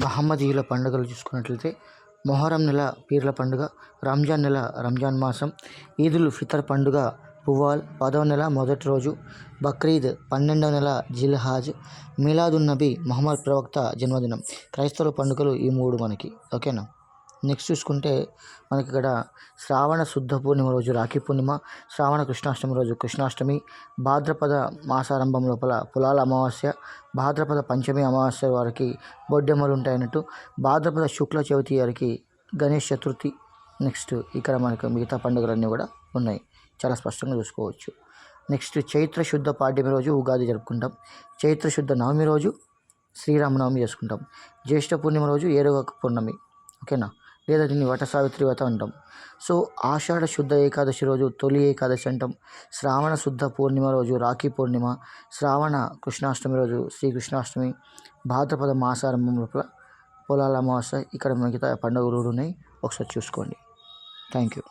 మహమ్మదీయుల పండుగలు చూసుకున్నట్లయితే మొహరం నెల పీర్ల పండుగ రంజాన్ నెల రంజాన్ మాసం ఈదుల్ ఫితర్ పండుగ పువ్వాల్ పదవ నెల మొదటి రోజు బక్రీద్ పన్నెండవ నెల జిల్హాజ్ మిలాదున్నబీ మహమ్మద్ ప్రవక్త జన్మదినం. క్రైస్తవ పండుగలు ఈ మూడు మనకి. ఓకేనా? నెక్స్ట్ చూసుకుంటే మనకి ఇక్కడ శ్రావణ శుద్ధ పూర్ణిమ రోజు రాఖీ పూర్ణిమ శ్రావణ కృష్ణాష్టమి రోజు కృష్ణాష్టమి భాద్రపద మాసారంభం లోపల పొలాల అమావాస్య భాద్రపద పంచమి అమావాస్య వారికి బొడ్డెమ్మలు ఉంటాయన్నట్టు భాద్రపద శుక్ల చవితి వారికి గణేష్ చతుర్థి. నెక్స్ట్ ఇక్కడ మనకు మిగతా పండుగలన్నీ కూడా ఉన్నాయి. చాలా స్పష్టంగా చూసుకోవచ్చు. నెక్స్ట్ చైత్ర శుద్ధ పాడ్యమి రోజు ఉగాది జరుపుకుంటాం. చైత్ర శుద్ధ నవమి రోజు శ్రీరామనవమి చేసుకుంటాం. జ్యేష్ఠ పూర్ణిమ రోజు ఏడవ పూర్ణమి. ఓకేనా? లేదా దీన్ని వట సావిత్రి వ్రతం అంటాం. సో ఆషాఢ శుద్ధ ఏకాదశి రోజు తొలి ఏకాదశి అంటాం. శ్రావణ శుద్ధ పూర్ణిమ రోజు రాఖీ పూర్ణిమ. శ్రావణ కృష్ణాష్టమి రోజు శ్రీకృష్ణాష్టమి భాద్రపద మాసారంభం లోపల పొలాల అమావాస్య. ఇక్కడ మిగతా పండుగలు ఉన్నాయి. ఒకసారి చూసుకోండి. Thank you.